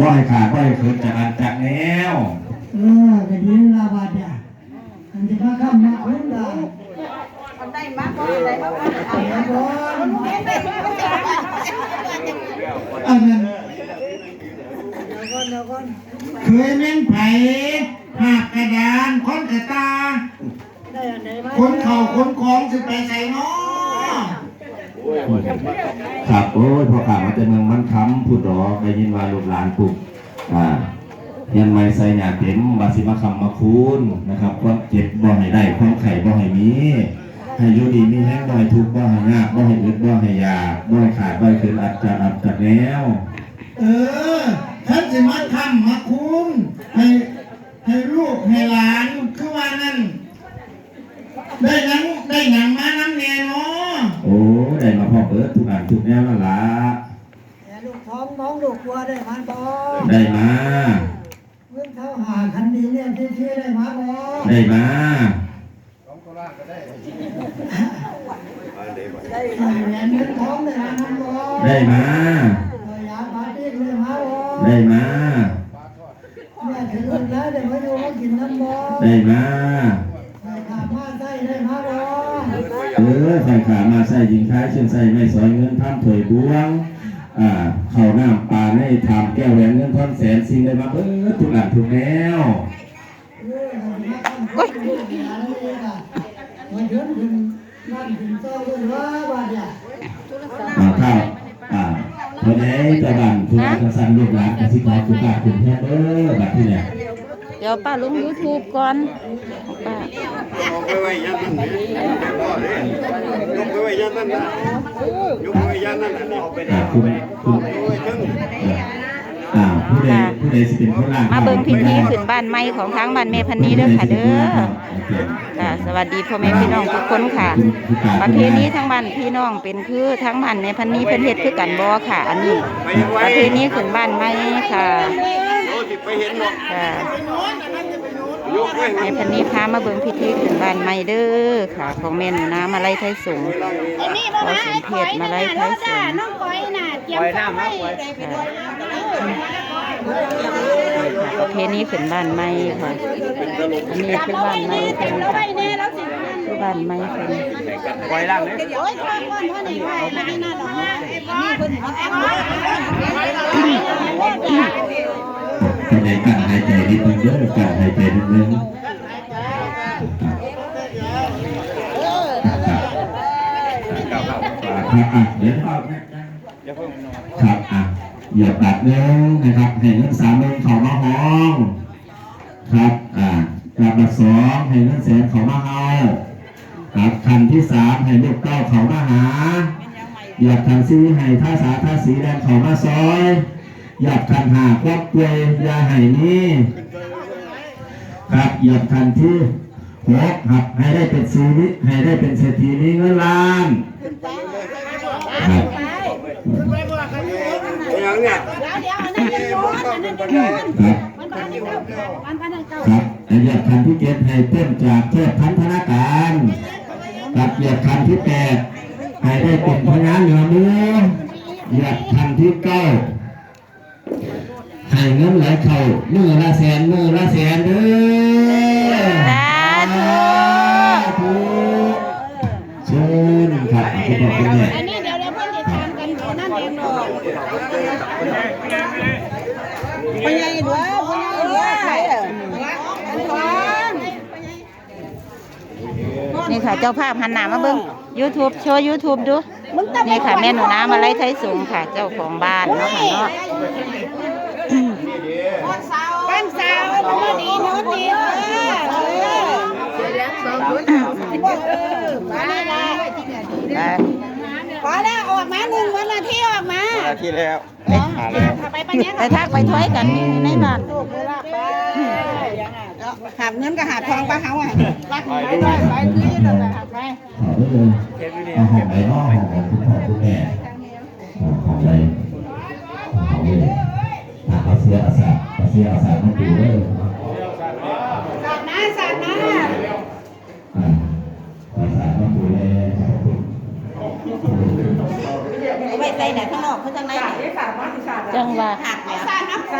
บ่ให้ขาดบ่ให้คืนจากอันจากแนวเออก็ดีลาบาดเนี่ยมันจะมาข้ามมาคุ้นได้ได้มากก็ได้มากก็แต่ก่อนได้มากก็อันนั้นเคยแม่นไผ่หักกระดานค้นกระตาคนเข่าคนของสิไปใส่น้อ ครับโอ้ยพอข่าวมาจากเมืองมันคำพูดดอกได้ยินว่าลูกหลานปลูกอ่าเยันไม่ใส่หยาเต็มบาสิมาคำมาคูณนะครับความเจ็บบ่ให้ได้ความไข่บ่ให้มีให้อยู่ดีมีแห้งบ่ให้ทุกบ่ให้ยากบ่ให้อึดบ่ให้ยากบ่ให้ขาดบ่ให้คืนอัดจากอัดจากแนวเออท่านสิมาทำมาคุ้มให้ให้ลูกให้หลานคือว่านั่นได้หนังได้หนังมาน้ำแน่เนาะโอ้ ได้มาพ่อเปิดทุกอันทุกแนวนั่นละลูกท้องน้องลูกวัวได้มาบ่ได้มาเมื่อเขาหาคันดีเนี่ยที่ที่ได้มาบ่ได้มาสองตัวล่างก็ได้ได้แหวนเงินทองได้มาบ่ได้มาตัวยาปาตี้ได้มาบ่ได้มาแม่ถึงแล้วได้มาอยู่ากินน้ำบ่ได้มาได้ขามาได้ได้มาบ่ เออไฟขามาใส่ยิงท้ายเช่นใส่ไม่ซอยเงินท่ามถวยบวงอ่าเข้าหน้ำปลาในถามแก้วแหวนเงินท่อนแสนสิ่งได้มาเออทุกหลังทุกแนวเออมาทำบุญหาเลยอะมาเดินถึงนั่นถึงเจ้าวอ่าข้าวอ่าเพราะนี้ตะบันคุณกษันลูกหลานกสิกรคุณป้าคุณแท้เด้อบัดที่เนี่ยเดี๋ยวป้าลงยูทูบก่อนป้า ยกไปไว้ยันนั่นย กไปไว้ยันนั่นนะยกไปไว้ยันนั่นนะอ่าคุณคุณอ่าผู้ใดผู้ใดสิเป็นผู้ล่างมาเบิ่งพิธีขึ้นบ้านใหม่ของทางบ้านแม่พันนีเด้อค่ะเด้อค่ะสวัสดีพ่อแม่พี่น้องทุกคนค่ะ ประเพณีทั้งบ้านพี่น้องเป็นคือทั้งบ้านแม่พันนีเพิ่นเฮ็ดคือกันบ่ค่ะ อันนี้ประเพณีขึ้นบ้านใหม่ค่ะโอ้สิไปเห็นเนาะค่ะ ยกไว้แม่พันนีพามาเบิ่งพิธีขึ้นบ้านใหม่เด้อค่ะ ของแม่หนูนามาลัยไทยสงฆ์อันนี้พบ่อมาสให้มเพข่อยชมาน่ะลัยนะไทน้อยงสจ้างน้องก้อยน่ะเตรียมข้าวไว้ได้ไปด้วยประเพณีขึ้นบ้านใหม่ค่ะ อันนี้คือบ้านใหม่เพิ่นแล้วค่ะไว้แน่แล้วสิคือบ้านใหม่เพิ่นไว้ล่างเลย ตอนนี้การหายใจนิดนึงเด้อการหายใจนิดนึงครับอะเดี๋ยวครับครับอะเหยียบแบบนึงนะครับให้เงินสามหมื่นเขามาห้องครับอ่ากับแบบสองให้เงินแสนเขามาเอาครับคันที่สามให้ลูกเต้าเขามาหาเหยียบคันสี่ให้ท่าสาท่าสีแดงเขามาซอย หยียบคันหาครอบครัวยาให้นี่ครับเหยียบคันที่หกครับให้ได้เป็นชีวิตให้ได้เป็นเศรษฐีมีเงินล้านครับอย่างเนี้ยเดี๋ยวเดี๋ยวอันนั้นเป็นโยนอันนั้นเป็นโยนครับมันพันเก้ามันพันเก้าครับเหยียบคันที่เจ็ดให้เพิ่มจากเทพพันธนาการกับเหยียบคันที่แปดให้ได้เป็นพญาเหนือมือเหยียบคันที่เก้า ให้เงินไหลเข้ามือละแสนมือละแสนเด้อสาธุธุเชิญครับคุณพ่อคุณแม่อันนี้เดี๋ยวเดี๋ยวเพิ่นจะทานกันอยู่นั่นเองเนาะพ่อใหญ่ด้วยพ่อใหญ่ด้วยใครอะอันก่อนนี่ค่ะเจ้าภาพหันหน้ามาเบิ่ง YouTube โชว์ YouTube ดู นี่ค่ะแม่หนูนามาลัยไทยสงฆ์ค่ะ เจ้าของบ้านเนาะค่ะเนาะ บ้านสาวโน้นดีโน้นดีเออเออเออมาได้ค่ะพอแล้วออกมาหนึ่งวันละที่ออกมาอาทิตย์แล้วถ้าไปปัญญาไปทักไปถ้อยกันในบ้านหาเงินก็หาทองปะเขาอะรักไปด้วยไปที่นั่นแหละไปขอได้เลยเอาของไหนเนาะของคุณพ่อคุณแม่เอาของไหนาเอาสาสามาดูเลยสาดนะสาดนะอ่าภาษาต้องดูแลขอบคุณไปไปไหนข้างนอกเขาจังไรจังว่าหักสาดน้ำฝ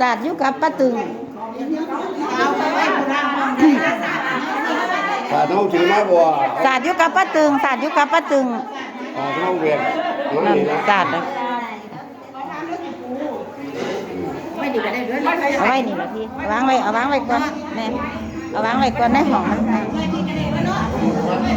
ศาสตร์อยู่กับป้าตึงถ้าเท่าถือมาบ่ศาสตร์อยู่กับป้าตึงศาสตร์อยู่กับป้าตึงถ้าเท่าเวียนนั่นนั่นนี่นะศาสตร์นะ เอาไว้นี่ละพี่เอาวางไว้เอาวางไว้ก่อนแม่เอาวางไว้ก่อนในห้องมัน